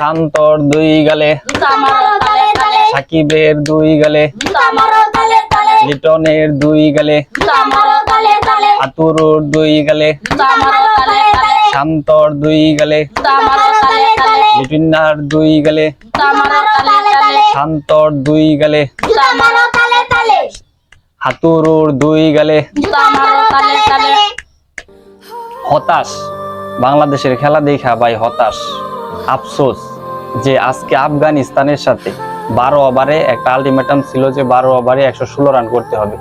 শান্তর দুই গালে। সাকিবের দুই গালে। লিটনের দুই গালে। আতুরুর দুই গালে। শান্তর দুই গালে। লিটনার দুই গালে। শান্তর দুই গালে। হাতুরুর দুই গালে। হতাশ। বাংলাদেশের খেলা দেখা ভাই হতাশ। আফসোস যে আজকে আফগানিস্তানের সাথে বারো ওভারে একটা আলটিমেটাম ছিল যে বারো ওভারে একশো ষোলো রান করতে হবে।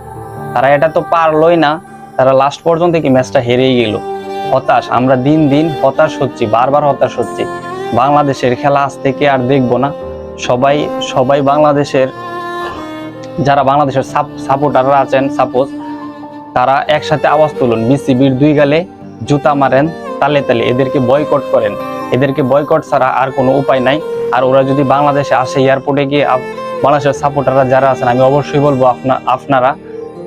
তারা এটা তো পারলই না, তারা লাস্ট পর্যন্ত কি ম্যাচটা হেরেই গেল। হতাশ, আমরা দিন দিন হতাশ হচ্ছি, বারবার হতাশ হচ্ছি। বাংলাদেশের খেলা আজ থেকে আর দেখব না। সবাই সবাই বাংলাদেশের, যারা বাংলাদেশের সাপোর্টাররা আছেন সাপোজ তারা একসাথে আওয়াজ তুলুন। বিসিবির দুই গালে জুতা মারেন তালে তালে এদেরকে বয়কট করেন। এদেরকে বয়কট ছাড়া আর কোনো উপায় নাই। আর ওরা যদি বাংলাদেশে আসে এয়ারপোর্টে গিয়ে বাংলাদেশের সাপোর্টাররা যারা আছেন, আমি অবশ্যই বলব আপনা আপনারা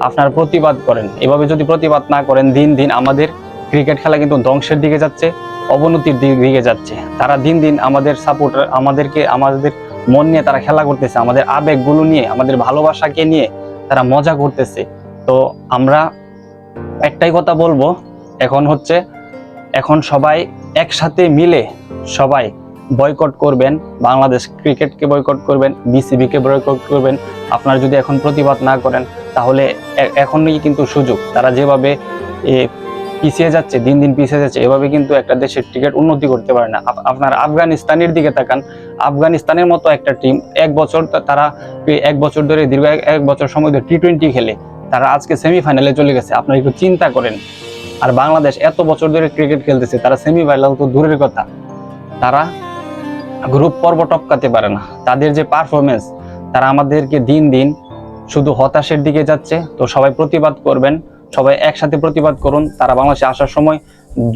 আপনারা প্রতিবাদ করেন। এভাবে যদি প্রতিবাদ না করেন, দিন দিন আমাদের ক্রিকেট খেলা কিন্তু ধ্বংসের দিকে যাচ্ছে, অবনতির দিকে দিকে যাচ্ছে। তারা দিন দিন আমাদের সাপোর্টার আমাদেরকে, আমাদের মন নিয়ে তারা খেলা করতেছে। আমাদের আবেগগুলো নিয়ে, আমাদের ভালোবাসাকে নিয়ে তারা মজা করতেছে। তো আমরা একটাই কথা বলব, এখন হচ্ছে এখন সবাই একসাথে মিলে সবাই বয়কট করবেন, বাংলাদেশ ক্রিকেটকে বয়কট করবেন বিসিবিকে বয়কট করবেন। আপনারা যদি এখন প্রতিবাদ না করেন, তাহলে এখনই কিন্তু সুযোগ। তারা যেভাবে পিছিয়ে যাচ্ছে, দিন দিন পিছিয়ে যাচ্ছে, এভাবে কিন্তু একটা দেশের ক্রিকেট উন্নতি করতে পারে না। আপ- আপনার আফগানিস্তানের দিকে তাকান। আফগানিস্তানের মতো একটা টিম এক বছর তারা এক বছর ধরে দীর্ঘ এক বছর সময় ধরে টি টোয়েন্টি খেলে। তারা আজকে সেমিফাইনালে চলে গেছে। আপনারা একটু চিন্তা করেন। আর বাংলাদেশ এত বছর ধরে ক্রিকেট খেলতেছে, তারা সেমিফাইনাল তো দূরের কথা। তারা গ্রুপ পর্ব টপকাতে পারে না। তাদের যে পারফরমেন্স তারা আমাদেরকে দিন দিন শুধু হতাশের দিকে যাচ্ছে। তো সবাই প্রতিবাদ করবেন, সবাই একসাথে প্রতিবাদ করুন। তারা বাংলাদেশে আসার সময়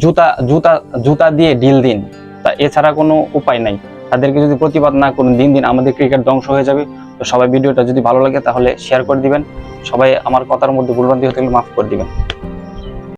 জুতা জুতা জুতা দিয়ে ডিল দিন। তা এছাড়া কোনো উপায় নাই। তাদেরকে যদি প্রতিবাদ না করুন, দিন দিন আমাদের ক্রিকেট ধ্বংস হয়ে যাবে। তো সবাই ভিডিওটা যদি ভালো লাগে, তাহলে শেয়ার করে দিবেন। সবাই আমার কথার মধ্যে ভুলভ্রান্তি হতে গেলে মাফ করে দিবেন।